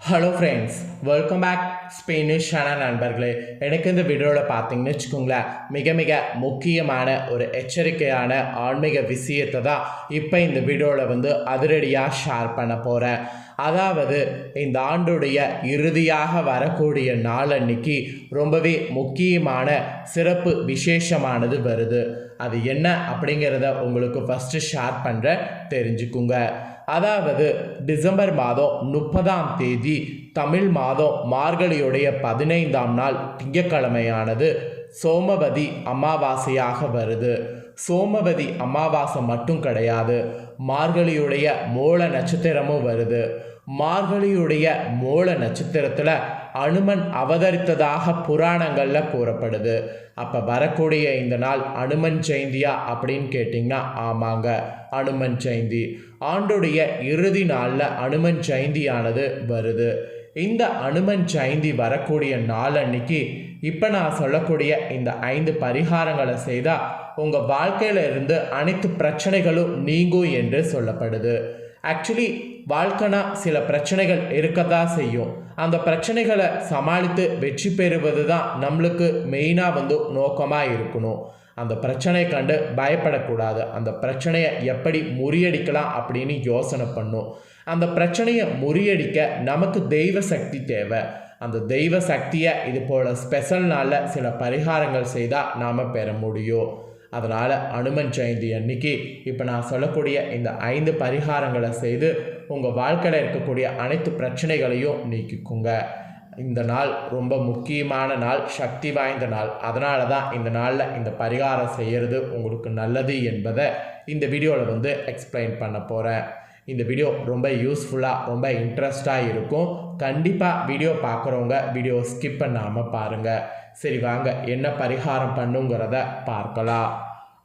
Hello friends welcome back Spanish channel நண்பர்களே. எனக்கு இந்த வீடியோவில் பார்த்தீங்கன்னு வச்சுக்கோங்களேன் மிக மிக முக்கியமான ஒரு எச்சரிக்கையான ஆன்மீக விஷயத்தை தான் இப்போ இந்த வீடியோவில் வந்து அதிரடியாக ஷேர் பண்ண போகிறேன் அதாவது இந்த ஆண்டுடைய இறுதியாக வரக்கூடிய நாளன்னைக்கு ரொம்பவே முக்கியமான சிறப்பு விசேஷமானது வருது. அது என்ன அப்படிங்கிறத உங்களுக்கு ஃபஸ்ட்டு ஷேர் பண்ணுற தெரிஞ்சுக்குங்க. அதாவது டிசம்பர் மாதம் முப்பதாம் தேதி தமிழ் மாதம் மார்கழியுடைய பதினைந்தாம் நாள் திங்கக்கிழமையானது சோமவதி அமாவாசையாக வருது. சோமவதி அமாவாசை மட்டும் கிடையாது மார்கழியுடைய மூல நட்சத்திரமும் வருது. மார்கழியுடைய மூல நட்சத்திரத்தில் அனுமன் அவதரித்ததாக புராணங்களில் கூறப்படுது. அப்போ வரக்கூடிய இந்த நாள் அனுமன் ஜெயந்தியா அப்படின்னு கேட்டிங்கன்னா ஆமாங்க அனுமன் ஜெயந்தி. ஆண்டுடைய இறுதி நாளில் அனுமன் ஜெயந்தியானது வருது. இந்த அனுமன் ஜெயந்தி வரக்கூடிய நாள் அன்னைக்கு இப்போ நான் சொல்லக்கூடிய இந்த ஐந்து பரிகாரங்களை செய்தால் உங்கள் வாழ்க்கையில் இருந்து அனைத்து பிரச்சனைகளும் நீங்கும் என்று சொல்லப்படுது. ஆக்சுவலி வாழ்க்கைனா சில பிரச்சனைகள் இருக்கதா செய்யும். அந்த பிரச்சனைகளை சமாளித்து வெற்றி பெறுவது தான் நம்மளுக்கு மெயினாக வந்து நோக்கமாக இருக்கணும். அந்த பிரச்சனையை கண்டு பயப்படக்கூடாது. அந்த பிரச்சனையை எப்படி முறியடிக்கலாம் அப்படின்னு யோசனை பண்ணும். அந்த பிரச்சனையை முறியடிக்க நமக்கு தெய்வ சக்தி தேவை. அந்த தெய்வ சக்தியை இது போல் ஸ்பெஷல் நாளில் சில பரிகாரங்கள் செய்தால் நாம் பெற முடியும். அதனால் அனுமன் ஜெயந்தி அன்னைக்கு இப்போ நான் சொல்லக்கூடிய இந்த ஐந்து பரிகாரங்களை செய்து உங்கள் வாழ்க்கையில் இருக்கக்கூடிய அனைத்து பிரச்சனைகளையும் நீக்கிக்குங்க. இந்த நாள் ரொம்ப முக்கியமான நாள் சக்தி வாய்ந்த நாள். அதனால தான் இந்த நாளில் இந்த பரிகாரம் செய்கிறது உங்களுக்கு நல்லது என்பதை இந்த வீடியோவில் வந்து எக்ஸ்பிளைன் பண்ண போகிறேன் இந்த வீடியோ ரொம்ப யூஸ்ஃபுல்லாக ரொம்ப இன்ட்ரெஸ்டாக இருக்கும். கண்டிப்பாக வீடியோ பார்க்குறவங்க வீடியோ ஸ்கிப் பண்ணாமல் பாருங்கள் சரி வாங்க என்ன பரிகாரம் பண்ணுங்கிறத பார்க்கலாம்.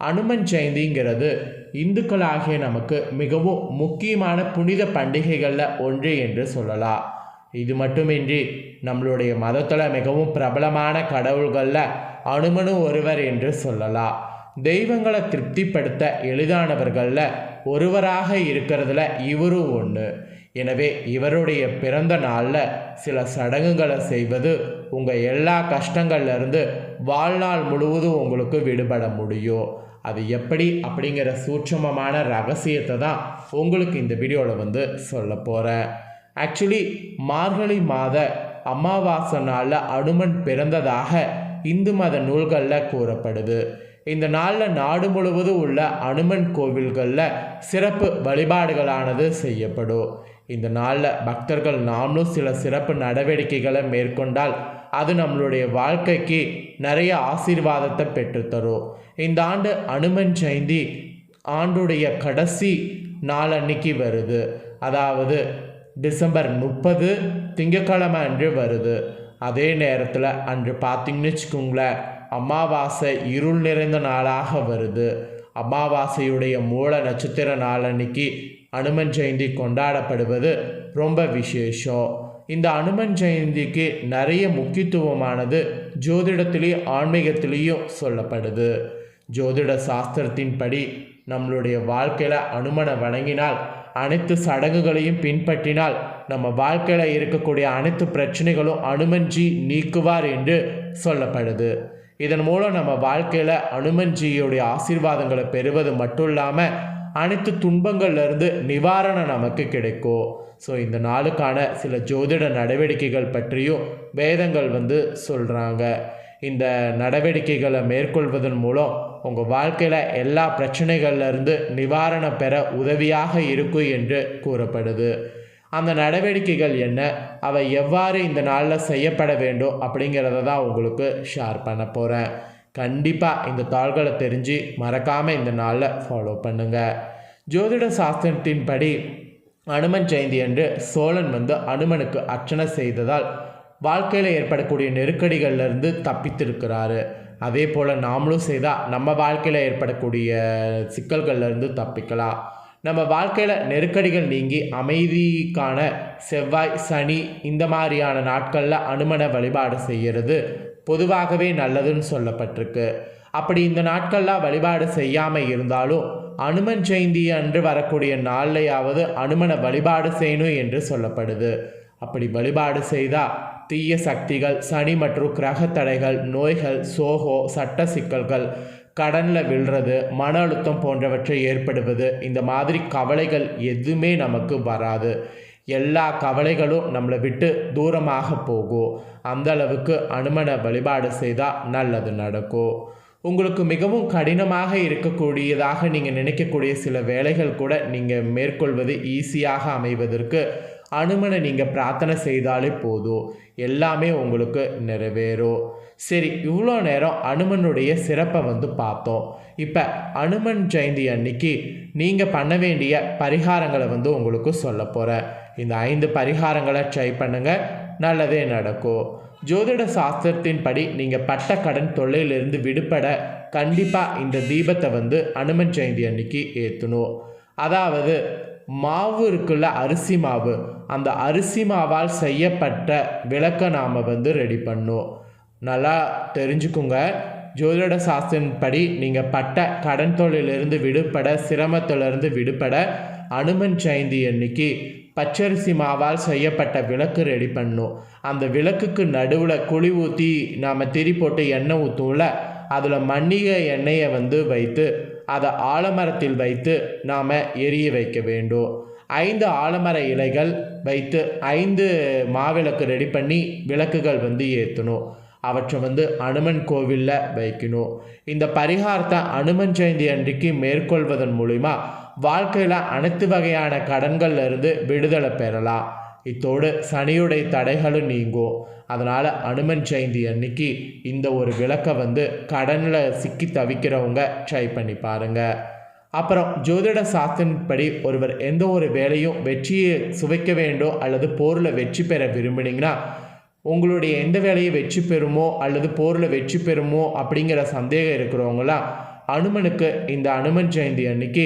அனுமன் ஜெயந்திங்கிறது இந்துக்களாகிய நமக்கு மிகவும் முக்கியமான புனித பண்டிகைகளில் ஒன்று என்று சொல்லலாம். இது மட்டுமின்றி நம்மளுடைய மதத்தில் மிகவும் பிரபலமான கடவுள்களில் அனுமனு ஒருவர் என்று சொல்லலாம். தெய்வங்களை திருப்திப்படுத்த எளிதானவர்களில் ஒருவராக இருக்கிறதுல இவரும் ஒன்று எனவே இவருடைய பிறந்த நாளில் சில சடங்குகளை செய்வது உங்கள் எல்லா கஷ்டங்கள்லேருந்து வாழ்நாள் முழுவதும் உங்களுக்கு விடுபட முடியும். அது எப்படி அப்படிங்கிற சூட்சமமான ரகசியத்தை தான் உங்களுக்கு இந்த வீடியோவில் வந்து சொல்ல போகிறேன் ஆக்சுவலி மார்கழி மாத அமாவாசை நாளில் அனுமன் பிறந்ததாக இந்து மத நூல்களில் கூறப்படுது. இந்த நாளில் நாடு முழுவதும் உள்ள அனுமன் கோவில்களில் சிறப்பு வழிபாடுகளானது செய்யப்படும். இந்த நாளில் பக்தர்கள் நாமளும் சில சிறப்பு நடவடிக்கைகளை மேற்கொண்டால் அது நம்மளுடைய வாழ்க்கைக்கு நிறைய ஆசீர்வாதத்தை பெற்றுத்தரும். இந்த ஆண்டு அனுமன் ஜெயந்தி ஆண்டுடைய கடைசி நாள் அன்னைக்கு வருது. அதாவது டிசம்பர் முப்பது திங்கக்கிழமை அன்று வருது. அதே நேரத்தில் அன்று பார்த்திங்கன்னு வச்சுக்கோங்களேன் அமாவாசை இருள் நிறைந்த நாளாக வருது. அமாவாசையுடைய மூல நட்சத்திர நாள் அன்னைக்கு அனுமன் ஜெயந்தி கொண்டாடப்படுவது ரொம்ப விசேஷம். இந்த அனுமன் ஜெயந்திக்கு நிறைய முக்கியத்துவமானது ஜோதிடத்திலேயும் ஆன்மீகத்திலேயும் சொல்லப்படுது. ஜோதிட சாஸ்திரத்தின்படி நம்மளுடைய வாழ்க்கையில் அனுமனை வணங்கினால் அனைத்து சடங்குகளையும் பின்பற்றினால் நம்ம வாழ்க்கையில் இருக்கக்கூடிய அனைத்து பிரச்சனைகளும் அனுமன்ஜி நீக்குவார் என்று சொல்லப்படுது. இதன் மூலம் நம்ம வாழ்க்கையில் அனுமன்ஜியுடைய ஆசீர்வாதங்களை பெறுவது மட்டும் இல்லாமல் அனைத்து துன்பங்கள்லேருந்து நிவாரணம் நமக்கு கிடைக்கும். ஸோ இந்த நாளுக்கான சில ஜோதிட நடவடிக்கைகள் பற்றியும் வேதங்கள் வந்து சொல்கிறாங்க இந்த நடவடிக்கைகளை மேற்கொள்வதன் மூலம் உங்கள் வாழ்க்கையில் எல்லா பிரச்சனைகள்லேருந்து நிவாரணம் பெற உதவியாக இருக்கும் என்று கூறப்படுது. அந்த நடவடிக்கைகள் என்ன? அவை எவ்வாறு இந்த நாளில் செய்யப்பட வேண்டும் அப்படிங்கிறத தான் உங்களுக்கு ஷேர் பண்ண போகிறேன் கண்டிப்பாக இந்த தாள்களை தெரிஞ்சு மறக்காமல் இந்த நாளில் ஃபாலோ பண்ணுங்கள் ஜோதிட சாஸ்திரத்தின் படி அனுமன் ஜெயந்தி அன்று சோழன் வந்து அனுமனுக்கு அர்ச்சனை செய்ததால் வாழ்க்கையில் ஏற்படக்கூடிய நெருக்கடிகள்லேருந்து தப்பித்திருக்கிறாரு. அதே போல் நாமளும் செய்தால் நம்ம வாழ்க்கையில் ஏற்படக்கூடிய சிக்கல்கள்லேருந்து தப்பிக்கலாம். நம்ம வாழ்க்கையில் நெருக்கடிகள் நீங்கி அமைதிக்கான செவ்வாய் சனி இந்த மாதிரியான நாட்களில் அனுமனை வழிபாடு செய்கிறது பொதுவாகவே நல்லதுன்னு சொல்லப்பட்டிருக்கு. அப்படி இந்த நாட்கள்லாம் வழிபாடு செய்யாமல் இருந்தாலும் அனுமன் ஜெயந்தி அன்று வரக்கூடிய நாள்லையாவது அனுமனை வழிபாடு செய்யணும் என்று சொல்லப்படுது. அப்படி வழிபாடு செய்தால் தீய சக்திகள் சனி மற்றும் கிரக தடைகள் நோய்கள் சோகோ சட்ட சிக்கல்கள் கடனில் விழுறது மன அழுத்தம் போன்றவற்றை ஏற்படுவது இந்த மாதிரி கவலைகள் எதுவுமே நமக்கு வராது. எல்லா கவலைகளும் நம்மளை விட்டு தூரமாக போகும் அந்தளவுக்கு அனுமனை வழிபாடு செய்தால் நல்லது நடக்கும் உங்களுக்கு மிகவும் கடினமாக இருக்கக்கூடியதாக நீங்கள் நினைக்கக்கூடிய சில வேலைகள் கூட நீங்கள் மேற்கொள்வது ஈஸியாக அமைவதற்கு அனுமனை நீங்கள் பிரார்த்தனை செய்தாலே போதும். எல்லாமே உங்களுக்கு நிறைவேறும் சரி இவ்வளோ நேரம் அனுமனுடைய சிறப்பை வந்து பார்த்தோம். இப்போ அனுமன் ஜெயந்தி அன்னைக்கு நீங்கள் பண்ண வேண்டிய பரிகாரங்களை வந்து உங்களுக்கு சொல்ல போகிறேன் இந்த ஐந்து பரிகாரங்களை ட்ரை பண்ணுங்கள் நல்லதே நடக்கும். ஜோதிட சாஸ்திரத்தின்படி நீங்கள் பட்ட கடன் தொல்லையிலிருந்து விடுபட கண்டிப்பாக இந்த தீபத்தை வந்து அனுமன் ஜெயந்தி அன்னைக்கு ஏற்றணும் அதாவது மாவு இருக்குல்ல அரிசி மாவு. அந்த அரிசி மாவால் செய்யப்பட்ட விளக்க நாம் வந்து ரெடி பண்ணும் நல்லா தெரிஞ்சுக்குங்க. ஜோதிட சாஸ்திரப்படி நீங்கள் பட்ட கடன் தொழிலிருந்து விடுபட சிரமத்திலிருந்து விடுபட அனுமன் ஜெயந்தி அன்னைக்கு பச்சரிசி மாவால் செய்யப்பட்ட விளக்கு ரெடி பண்ணும் அந்த விளக்குக்கு நடுவில் குழி ஊற்றி நாம் திரி போட்டு எண்ணெய் ஊற்றும்ல அதில் மண்ணிகை எண்ணெயை வந்து வைத்து அதை ஆலமரத்தில் வைத்து நாம் எரிய வைக்க வேண்டும். ஐந்து ஆலமர இலைகள் வைத்து ஐந்து மாவிளக்கு ரெடி பண்ணி விளக்குகள் வந்து ஏற்றணும் அவற்றை வந்து அனுமன் கோவிலில் வைக்கணும். இந்த பரிகாரத்தை அனுமன் ஜெயந்தி அன்றைக்கு மேற்கொள்வதன் மூலிமா வாழ்க்கையில் அனைத்து வகையான கடன்கள்லேருந்து விடுதலை பெறலாம். இத்தோடு சனியுடைய தடைகளும் நீங்கும். அதனால் அனுமன் ஜெயந்தி அன்னைக்கு இந்த ஒரு விளக்கை வந்து கடனில் சிக்கி தவிக்கிறவங்க ட்ரை பண்ணி பாருங்கள் அப்புறம் ஜோதிட சாஸ்திரப்படி ஒருவர் எந்த ஒரு வேலையும் வெற்றியை சுவைக்க வேண்டும் அல்லது போரில் வெற்றி பெற விரும்பினீங்கன்னா உங்களுடைய எந்த வேலையை வெற்றி பெறுமோ அல்லது போரில் வெற்றி பெறுமோ அப்படிங்கிற சந்தேகம் இருக்கிறவங்களாம் அனுமனுக்கு இந்த அனுமன் ஜெயந்தி அன்னைக்கு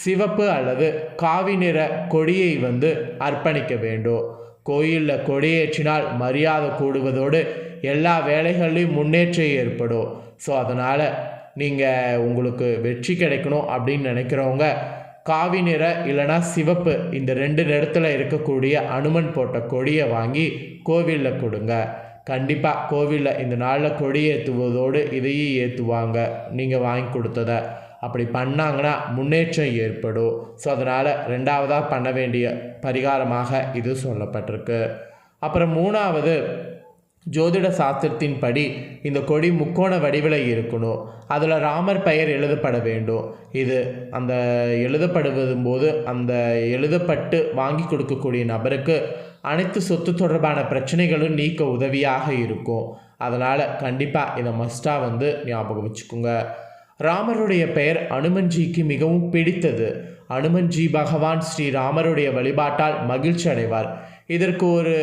சிவப்பு அல்லது காவி நிற கொடியை வந்து அர்ப்பணிக்க வேண்டும். கோயிலில் கொடியேற்றினால் மரியாதை கூடுவதோடு எல்லா வேலைகள்லையும் முன்னேற்றம் ஏற்படும். ஸோ அதனால் நீங்கள் உங்களுக்கு வெற்றி கிடைக்கணும் அப்படின்னு நினைக்கிறவங்க காவி நிற இல்லைனா சிவப்பு இந்த ரெண்டு நிறத்தில் இருக்கக்கூடிய அனுமன் போட்ட கொடியை வாங்கி கோவிலில் கொடுங்க. கண்டிப்பாக கோவிலில் இந்த நாளில் கொடி ஏற்றுவதோடு இதையும் ஏற்றுவாங்க நீங்கள் வாங்கி கொடுத்தத. அப்படி பண்ணாங்கன்னா முன்னேற்றம் ஏற்படும். ஸோ அதனால் ரெண்டாவதாக பண்ண வேண்டிய பரிகாரமாக இது சொல்லப்பட்டிருக்கு. அப்புறம் மூணாவது ஜோதிட சாஸ்திரத்தின் படி இந்த கொடி முக்கோண வடிவில் இருக்கணும். அதில் ராமர் பெயர் எழுதப்பட வேண்டும். இது அந்த எழுதப்படுவதும் போது அந்த எழுதப்பட்டு வாங்கி கொடுக்கக்கூடிய நபருக்கு அனைத்து சொத்து தொடர்பான பிரச்சனைகளும் நீக்க உதவியாக இருக்கும். அதனால் கண்டிப்பாக இதை மஸ்ட்டாக வந்து ஞாபகம் வச்சுக்கோங்க. ராமருடைய பெயர் அனுமன்ஜிக்கு மிகவும் பிடித்தது. அனுமன்ஜி பகவான் ஸ்ரீ ராமருடைய வழிபாட்டால் மகிழ்ச்சி அடைவார். இதற்கு ஒரு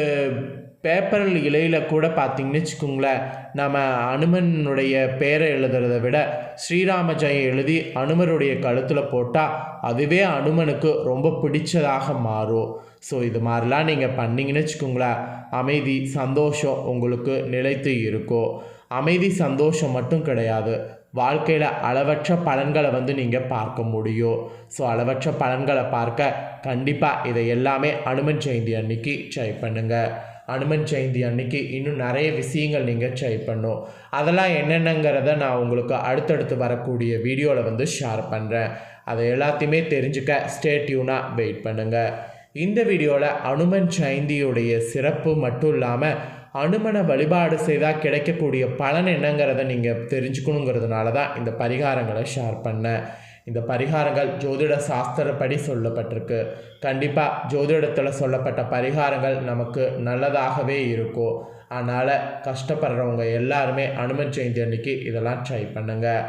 பேப்பரில் இலையில் கூட பார்த்தீங்கன்னு வச்சுக்கோங்களேன் நம்ம அனுமனுடைய பேரை எழுதுறதை விட ஸ்ரீராம ஜெயம் எழுதி அனுமருடைய கழுத்தில் போட்டால் அதுவே அனுமனுக்கு ரொம்ப பிடிச்சதாக மாறும். ஸோ இது மாதிரிலாம் நீங்கள் பண்ணிங்கன்னு வச்சுக்கோங்களேன் அமைதி சந்தோஷம் உங்களுக்கு நிலைத்து இருக்கும். அமைதி சந்தோஷம் மட்டும் கிடையாது. வாழ்க்கையில் அளவற்ற பலன்களை வந்து நீங்கள் பார்க்க முடியும். ஸோ அளவற்ற பலன்களை பார்க்க கண்டிப்பாக இதை எல்லாமே அனுமன் ஜெயந்தி அன்னைக்கு ட்ரை பண்ணுங்கள் அனுமன் ஜெயந்தி அன்னைக்கு இன்னும் நிறைய விஷயங்கள் நீங்கள் ட்ரை பண்ணும். அதெல்லாம் என்னென்னங்கிறத நான் உங்களுக்கு அடுத்தடுத்து வரக்கூடிய வீடியோவில் வந்து ஷேர் பண்ணுறேன் அதை எல்லாத்தையுமே தெரிஞ்சுக்க ஸ்டே டியூனாக வெயிட் பண்ணுங்கள் இந்த வீடியோவில் அனுமன் ஜெயந்தியுடைய சிறப்பு மட்டும் இல்லாமல் அனுமனை வழிபாடு செய்தால் கிடைக்கக்கூடிய பலன் என்னங்கிறத நீங்கள் தெரிஞ்சுக்கணுங்கிறதுனால தான் இந்த பரிகாரங்களை ஷேர் பண்ணேன் இந்த பரிகாரங்கள் ஜோதிட சாஸ்திரப்படி சொல்லப்பட்டிருக்கு. கண்டிப்பாக ஜோதிடத்தில் சொல்லப்பட்ட பரிகாரங்கள் நமக்கு நல்லதாகவே இருக்கும் அதனால் கஷ்டப்படுறவங்க எல்லாருமே அனுமன் ஜெயந்தி அன்னைக்கு இதெல்லாம் ட்ரை பண்ணுங்கள்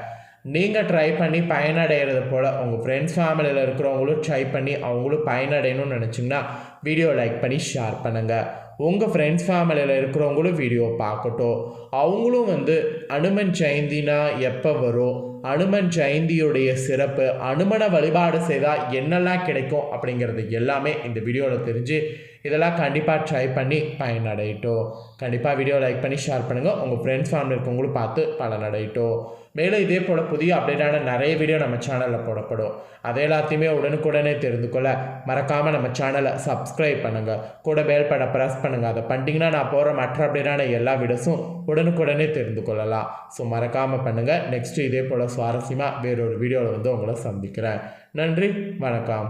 நீங்கள் ட்ரை பண்ணி பயனடைகிறது போல் உங்கள் ஃப்ரெண்ட்ஸ் ஃபேமிலியில் இருக்கிறவங்களும் ட்ரை பண்ணி அவங்களும் பயனடையணும்னு நினச்சிங்கன்னா வீடியோ லைக் பண்ணி ஷேர் பண்ணுங்கள் உங்கள் ஃப்ரெண்ட்ஸ் ஃபேமிலியில் இருக்கிறவங்களும் வீடியோ பார்க்கட்டும். அவங்களும் வந்து அனுமன் ஜெயந்தினா எப்போ வரும்? அனுமன் ஜெயந்தியுடைய சிறப்பு அனுமனை வழிபாடு செய்தால் என்னெல்லாம் கிடைக்கும் அப்படிங்கிறது எல்லாமே இந்த வீடியோவில் தெரிஞ்சு இதெல்லாம் கண்டிப்பாக ட்ரை பண்ணி பயனடையட்டும். கண்டிப்பாக வீடியோ லைக் பண்ணி ஷேர் பண்ணுங்கள் உங்கள் ஃப்ரெண்ட்ஸ் ஃபேமிலி இருக்கவங்களும் பார்த்து பலனடையட்டும். மேலும் இதே போல் புதிய அப்டேட்டான நிறைய வீடியோ நம்ம சேனலில் போடப்படும். அதை எல்லாத்தையுமே உடனுக்குடனே தெரிந்து கொள்ள மறக்காமல் நம்ம சேனலை சப்ஸ்கிரைப் பண்ணுங்கள் கூட பேல் பண்ண ப்ரெஸ் பண்ணுங்கள் அதை பண்ணிட்டீங்கன்னா நான் போகிற மற்ற அப்டேட்டான எல்லா வீடியோஸும் உடனுக்குடனே தெரிந்து கொள்ளலாம். ஸோ மறக்காமல் பண்ணுங்கள் நெக்ஸ்ட்டு இதே போல் சுவாரஸ்யமாக வேறொரு வீடியோவில் வந்து உங்களை சந்திக்கிறேன். நன்றி. வணக்கம்.